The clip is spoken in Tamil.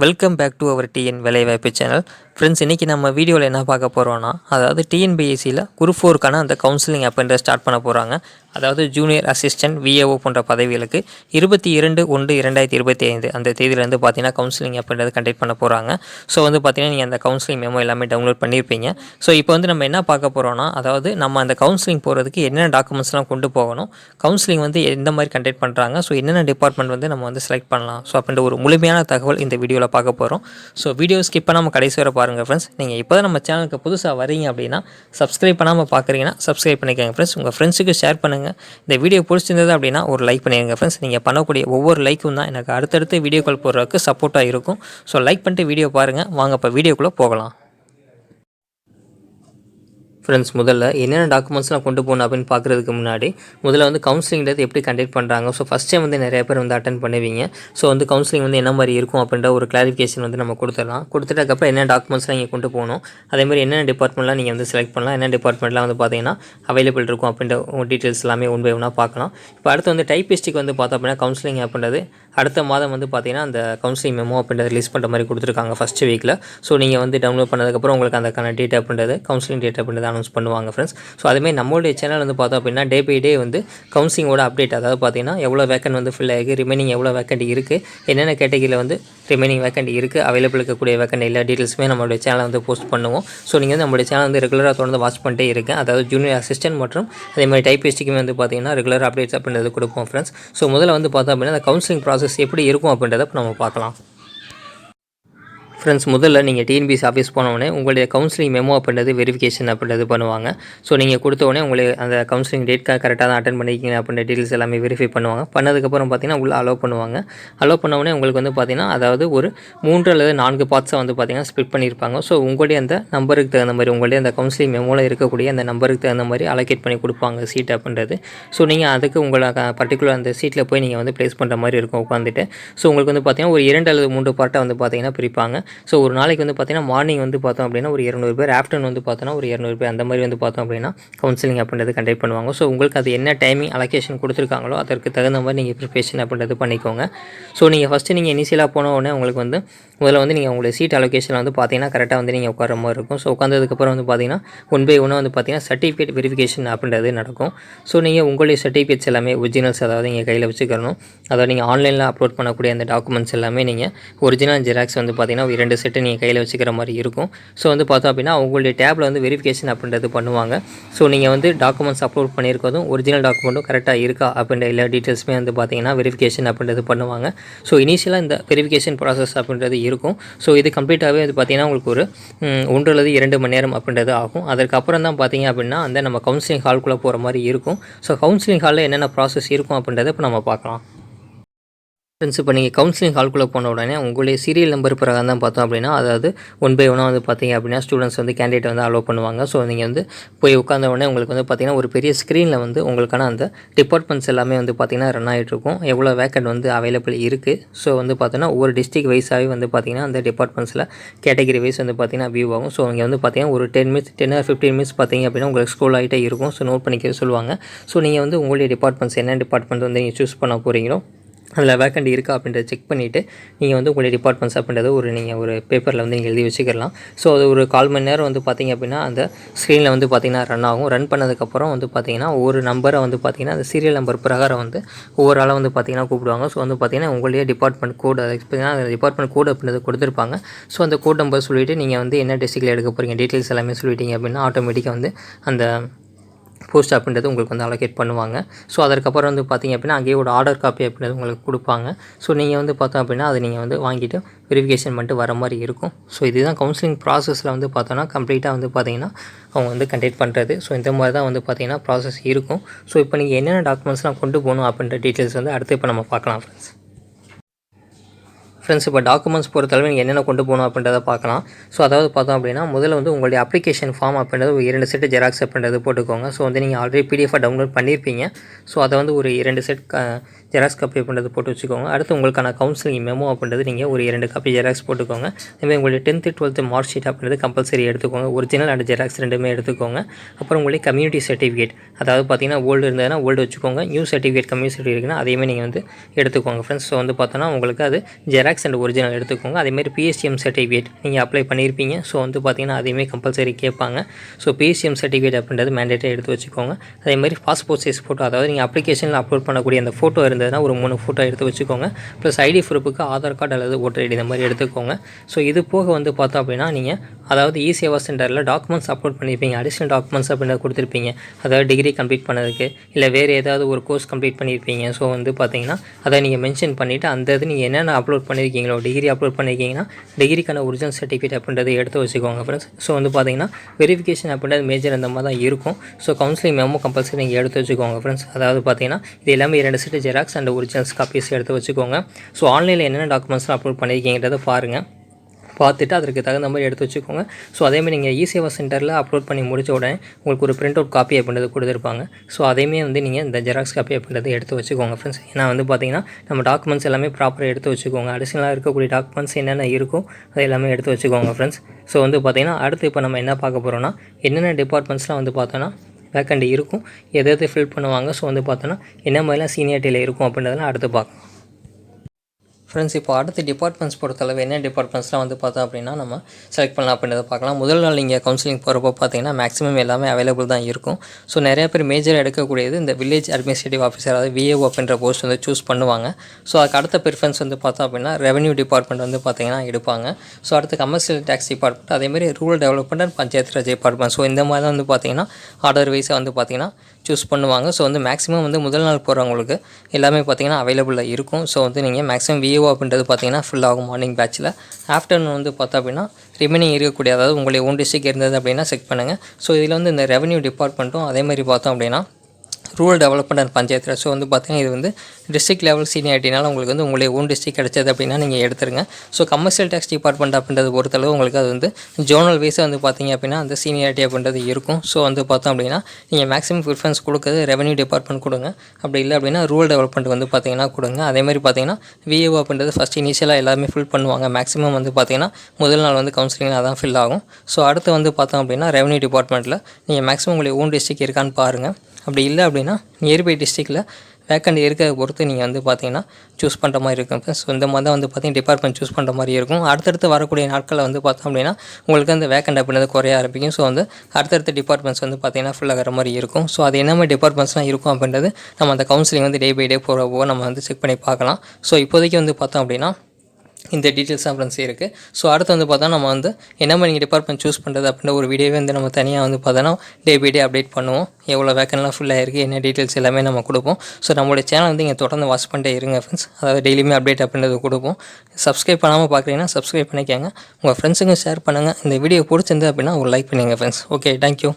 Welcome back to our T N வேலைவாய்ப்பு சேனல் ஃப்ரெண்ட்ஸ் இன்றைக்கி நம்ம வீடியோவில் என்ன பார்க்க போகிறோன்னா அதாவது டிஎன்பிஎஸ்சியில் குரூப் ஃபோருக்கான அந்த கவுன்சிலிங் அப்படின்ற ஸ்டார்ட் பண்ண போகிறாங்க அதாவது ஜூனியர் அசிஸ்டன்ட் விஏஓ போன்ற பதவிகளுக்கு இருபத்தி இரண்டு ஒன்று இரண்டாயிரத்தி இருபத்தி ஐந்து அந்த தேதியிலேருந்து பார்த்தீங்கன்னா கவுன்சிலிங் அப்படின்றது கண்டக்ட் பண்ண போகிறாங்க ஸோ வந்து பார்த்தீங்கன்னா நீங்கள் அந்த கவுன்சிலிங் மெமோ எல்லாமே டவுன்லோட் பண்ணியிருப்பீங்க ஸோ இப்போ வந்து நம்ம என்ன பார்க்க போகிறோன்னா அதாவது நம்ம அந்த கவுன்சிலிங் போகிறதுக்கு என்னென்ன டாக்குமெண்ட்ஸ்லாம் கொண்டு போகணும் கவுன்சிலிங் வந்து எந்த மாதிரி கண்டக்ட் பண்ணுறாங்க ஸோ என்னென்ன டிபார்ட்மெண்ட் வந்து நம்ம வந்து செலக்ட் பண்ணலாம். ஸோ அப்படின்ற ஒரு முழுமையான தகவல் இந்த வீடியோவில் பார்க்க போகிறோம் ஸோ வீடியோ ஸ்கிப் பண்ணாமல் கடைசி வரை பாருங்கள் ஃப்ரெண்ட்ஸ் நீங்கள் இப்போ தான் நம்ம சேனலுக்கு புதுசாக வரீங்க அப்படின்னா சப்ஸ்கிரைப் பண்ணாமல் பார்க்குறீங்கன்னா சப்ஸ்கிரைப் பண்ணிக்கோங்க ஃப்ரெண்ட்ஸ் உங்கள் ஃப்ரெண்ட்ஸுக்கு ஷேர் பண்ணுங்கள் இந்த வீடியோ பிடிச்சிருந்தது அப்படின்னா ஒரு லைக் பண்ணிடுங்க ஃப்ரெண்ட்ஸ் நீங்கள் பண்ணக்கூடிய ஒவ்வொரு லைக்கும் தான் எனக்கு அடுத்தடுத்து வீடியோக்கள் போடுறதுக்கு சப்போர்ட்டாக இருக்கும். ஸோ லைக் பண்ணிட்டு வீடியோ பாருங்கள் வாங்க இப்போ வீடியோக்குள்ளே போகலாம். ஃப்ரெண்ட்ஸ் முதல்ல என்னென்ன டாக்குமெண்ட்ஸ்லாம் கொண்டு போகணும் அப்படின்னு பார்க்குறதுக்கு முன்னாடி முதல்ல வந்து கவுன்சிலிங்கிறது எப்படி கண்டக்ட் பண்ணுறாங்க ஸோ ஃபஸ்ட் டைம் வந்து நிறைய பேர் வந்து அட்டன் பண்ணுவீங்க. ஸோ வந்து கவுன்சிலிங் வந்து என்ன மாதிரி இருக்கும் அப்படின்ற ஒரு கிளாரிஃபிகேஷன் வந்து நம்ம கொடுத்துடலாம். கொடுத்துட்டதுக்கப்புறம் என்ன டாக்குமெண்ட்ஸ்லாம் நீங்கள் கொண்டு போகணும்? அதேமாதிரி என்னென்ன டிபார்ட்மெண்ட்லாம் நீங்கள் வந்து செலக்ட் பண்ணலாம்? என்ன டிபார்ட்மெண்ட்லாம் வந்து பார்த்தீங்கன்னா அவைலபிள் இருக்கும் அப்படின்ற டீட்டெயில்ஸ் எல்லாமே ஒன் பை ஒன்னாக பார்க்கலாம். இப்போ அடுத்து வந்து டைப்பிஸ்டிக் வந்து பார்த்தோம் அப்படின்னா கவுன்சிலிங் அப்படின்றது அடுத்த மாதம் வந்து பார்த்தீங்கன்னா அந்த கவுன்சிலிங் மெமோ அப்படின்றத ரிலீஸ் பண்ணுற மாதிரி கொடுத்துருக்காங்க ஃபஸ்ட் வீக்கில் ஸோ நீங்கள் வந்து டவுன்லோட் பண்ணதுக்கப்புறம் உங்களுக்கு அந்த டேட் அப்படின்றது கவுன்சிலிங் டேட் அப்படின்றத அனௌன்ஸ் பண்ணுவாங்க ஃப்ரெண்ட்ஸ் ஸோ அதுமாதிரி நம்மளுடைய சேனல் வந்து பார்த்தோம் அப்படின்னா டே பை டே வந்து கவுன்சிலிங்கோட அப்டேட் அதாவது பார்த்தீங்கன்னா எவ்வளோ வேக்கன் வந்து ஃபில் ஆகி ரிமைனிங் எவ்வளோ வேக்கண்ட் இருக்குது என்னென்ன கேட்டகிரியில் வந்து ரிமைனிங் வேக்கண்ட் இருக்குது அவைலபிள் இருக்கக்கூடிய வேக்கண்ட் எல்லா டீட்டெயில்ஸுமே நம்மளுடைய சேனலை வந்து போஸ்ட் பண்ணுவோம். ஸோ நீங்கள் வந்து நம்மளுடைய சேனல் வந்து ரெகுலராக தொடர்ந்து வாட்ச் பண்ணிட்டே இருக்கேன் அதாவது ஜூனியர் அசிஸ்டன்ட் மற்றும் அதே மாதிரி டைப்பிஸ்ட்டுக்குமே வந்து பார்த்தீங்கன்னா ரெகுலர் அப்டேட்ஸ் அப்படின்றது கொடுப்போம் ஃப்ரெண்ட்ஸ் ஸோ முதல்ல வந்து பார்த்தோம் அப்படின்னா அந்த கவுன்சிலிங் ப்ராசஸ் எப்படி இருக்கும் அப்படின்றத நம்ம பார்க்கலாம். ஃப்ரெண்ட்ஸ் முதல்ல நீங்கள் டிஎன்பிசி ஆஃபீஸ் போனவுடனே உங்களுடைய கவுன்சிலிங் மெமோ அப்படின்றது வெரிஃபிகேஷன் அப்படின்றது பண்ணுவாங்க. ஸோ நீங்கள் கொடுத்த உடனே உங்களுக்கு அந்த கவுன்சிலிங் டேட் கரெக்டாக தான் அட்டன் பண்ணியிருக்கீங்க அப்படின்ற டீட்டெயில்ஸ் எல்லாமே வெரிஃபை பண்ணுவாங்க. பண்ணதுக்கப்புறம் பார்த்தீங்கன்னா உள்ள அலோவ் பண்ணுவாங்க. அலோவ் பண்ண உடனே உங்களுக்கு வந்து பார்த்தீங்கன்னா அதாவது ஒரு மூன்று அல்லது நான்கு பார்ட்ஸை வந்து பார்த்தீங்கன்னா ஸ்ப்ளிட் பண்ணியிருப்பாங்க. ஸோ உங்களுடைய அந்த நம்பருக்கு தகுந்த மாதிரி உங்களுடைய அந்த கவுன்சிலிங் மெமோவில் இருக்கக்கூடிய அந்த நம்பருக்கு தகுந்த மாதிரி அலோகேட் பண்ணி கொடுப்பாங்க சீட் அப்படின்றது. ஸோ நீங்கள் அதுக்கு உங்களை பர்டிகுலர் அந்த சீட்டில் போய் நீங்கள் வந்து ப்ளேஸ் பண்ணுற மாதிரி இருக்கும் உட்காந்துட்டு ஸோ உங்களுக்கு வந்து பார்த்தீங்கன்னா ஒரு இரண்டு அல்லது மூன்று பார்ட்டை வந்து பார்த்தீங்கன்னா பிரிப்பாங்க. ஸோ ஒரு நாளைக்கு வந்து பார்த்தீங்கன்னா மார்னிங் வந்து பார்த்தோம் அப்படின்னா ஒரு இரநூறு பேர் ஆஃப்டர்நூன் வந்து பார்த்தோன்னா ஒரு இரநூறு பேர் அந்த மாதிரி வந்து பார்த்தோம் அப்படின்னா கவுன்சிலிங் அப்படின்றது கண்டக்ட் பண்ணுவாங்க. ஸோ உங்களுக்கு அது என்ன டைமிங் அலோகேஷன் கொடுத்துருக்காங்களோ அதற்கு தகுந்த மாதிரி நீங்கள் ப்ரிப்பரேஷன் அப்படின்றது பண்ணிக்கோங்க. ஸோ நீங்கள் ஃபஸ்ட்டு நீங்கள் இனிஷியலாக போன உடனே உங்களுக்கு வந்து முதல்ல வந்து நீங்கள் உங்களுடைய சீட் அலோகேஷன் வந்து பார்த்தீங்கன்னா கரெக்டாக வந்து நீங்கள் உட்கார மாதிரி இருக்கும். ஸோ உட்காந்ததுக்கப்புறம் வந்து பார்த்தீங்கன்னா ஒன் பை ஒன்னாக வந்து பார்த்தீங்கன்னா சர்டிஃபிகேட் வெரிஃபிகேஷன் அப்படின்றது நடக்கும். ஸோ நீங்கள் உங்களுடைய சர்டிஃபிகேட்ஸ் எல்லாமே ஒரிஜினல்ஸ் அதாவது நீங்கள் கையில் வச்சுக்கணும். அதாவது நீங்கள் ஆன்லைனில் அப்லோட் பண்ணக்கூடிய அந்த டாக்குமெண்ட்ஸ் எல்லாமே நீங்கள் ஒரிஜினல் ஜெராக்ஸ் வந்து பார்த்தீங்கன்னா ரெண்டு செட்டு நீங்கள் கையில் வச்சுக்கிற மாதிரி இருக்கும். ஸோ வந்து பார்த்தோம் அப்படின்னா உங்களுடைய டேப்பில் வந்து வெரிஃபிகேஷன் அப்படின்றது பண்ணுவாங்க. ஸோ நீங்கள் வந்து டாக்குமெண்ட்ஸ் அப்லோட் பண்ணியிருக்கதும் ஒரிஜினல் டாக்குமெண்ட்டும் கரெக்டாக இருக்கா அப்படின்ற எல்லா டீட்டெயில்ஸுமே வந்து பார்த்தீங்கன்னா வெரிஃபிகேஷன் அப்படின்றது பண்ணுவாங்க. ஸோ இனிஷியலாக இந்த வெரிஃபிகேஷன் ப்ராசஸ் அப்படின்றது இருக்கும். ஸோ இது கம்ப்ளீட்டாகவே அது பார்த்தீங்கன்னா உங்களுக்கு ஒரு ஒன்று அல்லது இரண்டு மணி நேரம் அப்படின்றது ஆகும். அதற்கப்புறம் தான் பார்த்தீங்க அப்படின்னா அந்த நம்ம கவுன்சிலிங் ஹால்குள்ளே போகிற மாதிரி இருக்கும். ஸோ கவுன்சிலிங் ஹாலில் என்னென்ன ப்ராசஸ் இருக்கும் அப்படின்றத இப்போ நம்ம பார்க்கலாம். ஃப்ரெண்ட்ஸ் இப்போ நீங்கள் கவுன்சிலிங் ஹால்குள்ளே போன உடனே உங்களுடைய சீரியல் நம்பர் பிரகாரம் தான் பார்த்தோம் அப்படின்னா அதாவது ஒன் பை ஒன்னாக வந்து பார்த்தீங்க அப்படின்னா ஸ்டூடெண்ட்ஸ் வந்து கேண்டிடேட் வந்து அலோவ் பண்ணுவாங்க. ஸோ நீங்கள் வந்து போய் உட்காந்த உடனே உங்களுக்கு வந்து பார்த்தீங்கன்னா ஒரு பெரிய ஸ்க்ரீனில் வந்து உங்களுக்கான அந்த டிபார்ட்மெண்ட்ஸ் எல்லாமே வந்து பார்த்தீங்கன்னா ரன் ஆகிட்டு இருக்கும். எவ்வளோ வேக்கண்ட் வந்து அவைலபிள் இருக்குது ஸோ வந்து பார்த்தோன்னா ஒவ்வொரு டிஸ்ட்ரிக் வைஸாகவே வந்து பார்த்தீங்கன்னா அந்த டிபார்ட்மெண்ட்ஸில் கேட்டகரி வைஸ் வந்து பார்த்தீங்கன்னா வியூ ஆகும். ஸோ இங்கே வந்து பார்த்தீங்கன்னா ஒரு ten minutes ten or fifteen minutes பார்த்தீங்க அப்படின்னா உங்களுக்கு ஸ்க்ரோல் ஆகிட்டே இருக்கும். ஸோ நோட் பண்ணிக்க சொல்லுவாங்க. ஸோ நீங்கள் வந்து உங்களுடைய டிபார்ட்மெண்ட்ஸ் என்ன டிபார்ட்மெண்ட் வந்து நீங்கள் சூஸ் பண்ண போகிறீங்களோ அதில் வேக்கண்ட் இருக்கா அப்படின்றத செக் பண்ணிவிட்டு நீங்கள் வந்து உங்களுடைய டிபார்ட்மெண்ட்ஸ் அப்படின்றத ஒரு நீங்கள் ஒரு பேப்பரில் வந்து நீங்கள் எழுதி வச்சுக்கலாம் ஸோ அது ஒரு கால் மணி நேரம் வந்து பார்த்தீங்க அப்படின்னா அந்த ஸ்க்ரீனில் வந்து பார்த்தீங்கன்னா ரன் ஆகும். ரன் பண்ணதுக்கப்புறம் வந்து பார்த்தீங்கன்னா ஒரு நம்பரை வந்து பார்த்தீங்கன்னா அந்த சீரியல் நம்பர் பிரகாரம் வந்து ஒவ்வொரு ஆளாக வந்து பார்த்தீங்கன்னா கூப்பிடுவாங்க. ஸோ வந்து பார்த்தீங்கன்னா உங்களுடைய டிபார்ட்மெண்ட் கோடு அதை பார்த்தீங்கன்னா அந்த டிபார்ட்மெண்ட் கோடு அப்படின்றது கொடுத்துருப்பாங்க. ஸோ அந்த கோட் நம்பர் சொல்லிவிட்டு நீங்கள் வந்து என்ன டிஸ்ட்ரிக்டில் எடுக்க போகிறீங்க டீட்டெயில்ஸ் எல்லாமே சொல்லிட்டீங்க அப்படின்னா ஆட்டோமேட்டிக்காக வந்து அந்த போஸ்ட் அப்படின்றது உங்களுக்கு வந்து அலோகேட் பண்ணுவாங்க. ஸோ அதற்கப்புறம் வந்து பார்த்தீங்க அப்படின்னா அங்கேயே ஒரு ஆர்டர் காப்பி அப்படின்றது உங்களுக்கு கொடுப்பாங்க. ஸோ நீங்கள் வந்து பார்த்தோம் அப்படின்னா அதை நீங்கள் வந்து வாங்கிட்டு வெரிஃபிகேஷன் பண்ணிட்டு வர மாதிரி இருக்கும். ஸோ இதுதான் கவுன்சிலிங் ப்ராசஸில் வந்து பார்த்தோன்னா கம்ப்ளீட்டாக வந்து பார்த்தீங்கன்னா அவங்க வந்து கண்டக்ட் பண்ணுறது ஸோ இந்த மாதிரி தான் வந்து பார்த்தீங்கன்னா ப்ராசஸ் இருக்கும். ஸோ இப்போ நீங்கள் என்னென்ன டாக்குமெண்ட்ஸ்லாம் கொண்டு போகணும் அப்படின்ற டீட்டெயில்ஸ் வந்து அடுத்து இப்போ நம்ம பார்க்கலாம் ஃப்ரெண்ட்ஸ் ஃப்ரெண்ட்ஸ் இப்போ டாக்குமெண்ட்ஸ் பொறுத்தளவு நீங்கள் என்னென்ன கொண்டு போகணும் அப்படின்றத பார்க்கலாம். ஸோ அதாவது பார்த்தோம் அப்படின்னா முதல்ல வந்து உங்களுடைய அப்ளிகேஷன் ஃபார்ம் அப்படின்றது ஒரு இரண்டு செட்டு ஜெராக்ஸ் அப்படின்றது போட்டுக்கோங்க. ஸோ வந்து நீங்கள் ஆல்ரெடி பிடிஎஃபாக டவுன்லோட் பண்ணியிருப்பீங்க ஸோ அதை வந்து ஒரு இரண்டு செட் ஜெராக்ஸ் காப்பி அப்படின்றது போட்டு வச்சுக்கோங்க. அடுத்து உங்களுக்கான கவுன்சிலிங் மெமோ அப்படின்றது நீங்கள் ஒரு இரண்டு காப்பி ஜெராக்ஸ் போட்டுக்கோங்க. அதேமாதிரி உங்களுடைய டென்த்து டுவெல்த்து மார்க் ஷீட் அப்படின்றது கம்பல்சரி எடுத்துக்கோங்க. ஒரிஜினல் அண்ட் ஜெராக்ஸ் ரெண்டுமே எடுத்துக்கோங்க. அப்புறம் உங்களுடைய கம்யூனிட்டி சர்டிஃபிகேட் அதாவது பார்த்தீங்கன்னா ஓல்டு இருந்ததுன்னா ஓல்டு வச்சுக்கோங்க. நியூ சர்டிஃபிகேட் கம்யூனிட்டி சர்டிஃபிகேட்னா இருக்குன்னா நீங்கள் வந்து எடுத்துக்கோங்க ஃப்ரெண்ட்ஸ் ஸோ வந்து பார்த்தோன்னா உங்களுக்கு அது ஜெராக்ஸ் அண்ட் ஒரிஜினல் எடுத்துக்கோங்க. அதேமாதிரி பிஎஸ்டிஎம் சர்டிஃபிகேட் நீங்கள் அப்ளை பண்ணியிருப்பீங்க. ஸோ வந்து பார்த்தீங்கன்னா அதையுமே கம்பல்சரி கேட்பாங்க. ஸோ பிஎஸ்டிஎம் சர்டிஃபிகேட் அப்படின்றது மேண்டேட்டாக எடுத்து வச்சுக்கோங்க. அதேமாதிரி பாஸ்போர்ட் சைஸ் ஃபோட்டோ அதாவது நீங்கள் அப்ளிகேஷனில் அப்லோட் பண்ணக்கூடிய அந்த ஃபோட்டோ இருந்ததுன்னா ஒரு மூணு ஃபோட்டோ எடுத்து வச்சுக்கோங்க. ப்ளஸ் ஐடி ப்ரூஃபுக்கு ஆதார் கார்டு அல்லது ஓட்டர் ஐடி இந்த மாதிரி எடுத்துக்கோங்க. ஸோ இது போக வந்து பார்த்தோம் அப்படின்னா நீங்கள் அதாவது இ சேவா சென்டரில் டாக்குமெண்ட்ஸ் அப்லோட் பண்ணியிருப்பீங்க அடிஷ்னல் டாக்குமெண்ட்ஸ் அப்படின்றத கொடுத்துருப்பீங்க. அதாவது டிகிரி கம்ப்ளீட் பண்ணதுக்கு இல்லை வேறு ஏதாவது ஒரு கோர்ஸ் கம்ப்ளீட் பண்ணியிருப்பீங்க ஸோ வந்து பார்த்தீங்கன்னா அதை நீங்கள் மென்ஷன் பண்ணிவிட்டு அந்த இது நீங்கள் என்னென்ன அப்லோட் பண்ணியிருக்கீங்களோ டிகிரி அப்லோட் பண்ணியிருக்கீங்கன்னா டிகிரிக்கான ஒரிஜினல் சர்டிஃபிகேட் அப்படின்றத எடுத்து வச்சுக்கோங்க ஃப்ரெண்ட்ஸ் ஸோ வந்து பார்த்தீங்கன்னா வெரிஃபிகேஷன் அப்படின்றது மேஜர் அந்த மாதிரி தான் இருக்கும். ஸோ கவுன்சிலிங் மெமோ கம்பல்சரி நீங்கள் எடுத்து வச்சுக்கோங்க ஃப்ரெண்ட்ஸ் அதாவது பார்த்தீங்கன்னா இது எல்லாமே இரண்டு set xerox and originals copies எடுத்து வச்சுக்கோங்க. ஸோ ஆன்லைனில் என்னென்ன டாக்குமெண்ட்ஸ்லாம் அப்லோட் பண்ணியிருக்கீங்கிறத பாருங்கள் பார்த்துட்டு அதற்கு தகுந்த மாதிரி எடுத்து வச்சுக்கோங்க. ஸோ அதேமாதிரி நீங்கள் இ சேவா சென்டரில் அப்லோட் பண்ணி முடிச்ச உடனே உங்களுக்கு ஒரு பிரிண்ட் அவுட் காப்பி அப்படின்றது கொடுத்துருப்பாங்க. ஸோ அதையுமே வந்து நீங்கள் இந்த ஜெராக்ஸ் காப்பி அப்படின்றத எடுத்து வச்சுக்கோங்க ஃப்ரெண்ட்ஸ் ஏன்னா வந்து பார்த்தீங்கன்னா நம்ம டாக்குமெண்ட்ஸ் எல்லாமே ப்ராப்பராக எடுத்து வச்சுக்கோங்க. அடிஷனலாக இருக்கக்கூடிய டாக்குமெண்ட்ஸ் என்னென்ன இருக்கோ அது எல்லாமே எடுத்து வச்சுக்கோங்க ஃப்ரெண்ட்ஸ் ஸோ வந்து பார்த்தீங்கன்னா அடுத்து இப்போ நம்ம என்ன பார்க்க போகிறோம்னா என்னென்ன டிபார்ட்மெண்ட்ஸ்லாம் வந்து பார்த்தோன்னா வேக்கண்ட் இருக்கும். எதை எது ஃபில் பண்ணுவாங்க? ஸோ வந்து பார்த்தோன்னா என்ன மாதிரிலாம் சீனியாரிட்டியில் இருக்கும் அப்படின்றதெல்லாம் அடுத்து பார்க்கலாம். ஃப்ரெண்ட்ஸ் இப்போ அடுத்த டிபார்ட்மெண்ட்ஸ் பொறுத்தளவு என்ன டிபார்ட்மெண்ட்ஸ்லாம் வந்து பார்த்தோம் அப்படின்னா நம்ம செலக்ட் பண்ணலாம் அப்படின்றத பார்க்கலாம். முதல் நாள் நீங்கள் கவுன்சிலிங் போகிறப்போ பார்த்தீங்கன்னா மேக்ஸிமம் எல்லாமே அவைலபிள் தான் இருக்கும். ஸோ நிறைய பேர் மேஜர் எடுக்கக்கூடியது இந்த வில்லேஜ் அட்மினிஸ்ட்ரேட்டிவ் ஆஃபீஸர் அதாவது விஏஓ அப்படின்ற போஸ்ட் வந்து சூஸ் பண்ணுவாங்க. ஸோ அதுக்கு அடுத்த ப்ரிஃபரன்ஸ் வந்து பார்த்தோம் அப்படின்னா ரெவன்யூ டிபார்ட்மெண்ட் வந்து பார்த்தீங்கன்னா எடுப்பாங்க. ஸோ அடுத்து கமர்ஷியல் டேக்ஸ் டிபார்ட்மெண்ட் அதேமாதிரி rural development and panchayat Raj department so இந்த மாதிரி தான் வந்து பார்த்தீங்கன்னா ஆர்டர் வைஸாக வந்து பார்த்தீங்கன்னா சூஸ் பண்ணுவாங்க. ஸோ வந்து மேக்ஸிமம் வந்து முதல் நாள் போகிறவங்களுக்கு எல்லாமே பார்த்திங்கன்னா அவைலபிளாக இருக்கும். ஸோ வந்து நீங்கள் மேக்ஸிமம் விஏஓ அப்படின்றது பார்த்தீங்கன்னா ஃபுல் ஆகும் மார்னிங் பேட்சில் ஆஃப்டர்நூன் வந்து பார்த்தா அப்படின்னா ரிமைனிங் இருக்கக்கூடிய அதாவது உங்களுடைய ஓன் டிஸ்ட்ரிக் இருந்தது அப்படின்னா செக் பண்ணுங்கள் ஸோ இதில் வந்து இந்த ரெவன்யூ டிபார்ட்மெண்ட்டும் அதே மாதிரி பார்த்தோம் அப்படின்னா rural development and panchayat so வந்து பார்த்திங்கன்னா இது வந்து டிஸ்ட்ரிக்ட் லெவல் சீனியாரிட்டினால உங்களுக்கு வந்து உங்களுடைய ஓன் டிஸ்ட்ரிக் கிடச்சது அப்படின்னா நீங்கள் எடுத்துருங்க. ஸோ கமர்ஷியல் டேக்ஸ் டிபார்ட்மெண்ட் அப்படின்றது பொறுத்தளவு உங்களுக்கு அது வந்து ஜோனல் வைஸாக வந்து பார்த்தீங்க அப்படின்னா அந்த சீனியாரிட்டி அப்படின்றது இருக்கும். ஸோ வந்து பார்த்தோம் அப்படின்னா நீங்கள் மேக்ஸிமம் ப்ரிஃபரன்ஸ் கொடுக்குறது ரெவன்யூ டிபார்ட்மெண்ட் கொடுங்க. அப்படி இல்லை அப்படின்னா ரூரல் டெவலப்மெண்ட் வந்து பார்த்தீங்கன்னா கொடுங்க. அதே மாதிரி பார்த்தீங்கன்னா விஏஓ அப்படின்றது ஃபஸ்ட் இனிஷியலாக எல்லாமே ஃபில் பண்ணுவாங்க. மேக்ஸிமம் வந்து பார்த்தீங்கன்னா முதல் நாள் வந்து கவுன்சிலிங் அதான் ஃபில் ஆகும். ஸோ அடுத்து வந்து பார்த்தோம் அப்படின்னா ரெவன்யூ டிபார்ட்மெண்ட்டில் நீங்கள் மேக்ஸிமம் உங்களுடைய ஓன் டிஸ்ட்ரிக் இருக்கான்னு பாருங்கள் அப்படி இல்லை அப்படின்னா நியர்பை டிஸ்ட்ரிக்டில் வேக்கண்ட் இருக்கிறத பொறுத்து நீங்கள் வந்து பார்த்தீங்கன்னா சூஸ் பண்ணுற மாதிரி இருக்கும் ஸோ இந்த மாதிரி தான் வந்து பார்த்தீங்கன்னா டிபார்ட்மெண்ட் சூஸ் பண்ணுற மாதிரி இருக்கும். அடுத்தடுத்து வரக்கூடிய நாட்களில் வந்து பார்த்தோம் அப்படின்னா உங்களுக்கு அந்த வேக்கண்ட் அப்படின்றது குறைய ஆரம்பிக்கும். ஸோ வந்து அடுத்தடுத்த டிபார்ட்மெண்ட்ஸ் வந்து பார்த்தீங்கன்னா ஃபுல்லாகிற மாதிரி இருக்கும். ஸோ அது என்ன மாதிரி டிபார்ட்மெண்ட்ஸ்லாம் இருக்கும் அப்படின்றது நம்ம அந்த கவுன்சிலிங் வந்து டே பை டே போகிறப்போ நம்ம வந்து செக் பண்ணி பார்க்கலாம். ஸோ இப்போதைக்கு வந்து பார்த்தோம் அப்படின்னா இந்த டீட்டெயில்ஸ் தான் ஃப்ரெண்ட்ஸ் இருக்குது ஸோ அடுத்து வந்து பார்த்தா நம்ம வந்து என்ன மாதிரி நீங்கள் டிபார்ட்மெண்ட் சூஸ் பண்ணுறது அப்படின்ற ஒரு வீடியோவே வந்து நம்ம தனியாக வந்து பார்த்தோன்னா டே பை டே அப்டேட் பண்ணுவோம். எவ்வளோ வேக்கன்லாம் ஃபுல்லாக இருக்குது என்ன டீட்டெயில்ஸ் எல்லாமே நம்ம கொடுப்போம். ஸோ நம்மளுடைய சேனல் வந்து இங்கே தொடர்ந்து வாட்ச் பண்ணிட்டே இருங்க ஃப்ரெண்ட்ஸ் அதாவது டெய்லியுமே அப்டேட் அப்படின்றது கொடுப்போம். சப்ஸ்கிரைப் பண்ணாமல் பார்க்குறீங்கன்னா சப்ஸ்கிரைப் பண்ணிக்கோங்க. உங்கள் ஃப்ரெண்ட்ஸுக்கும் ஷேர் பண்ணுங்கள் இந்த வீடியோ பிடிச்சிருந்து அப்படின்னா ஒரு லைக் பண்ணுங்கள் ஃப்ரெண்ட்ஸ் ஓகே தேங்க்யூ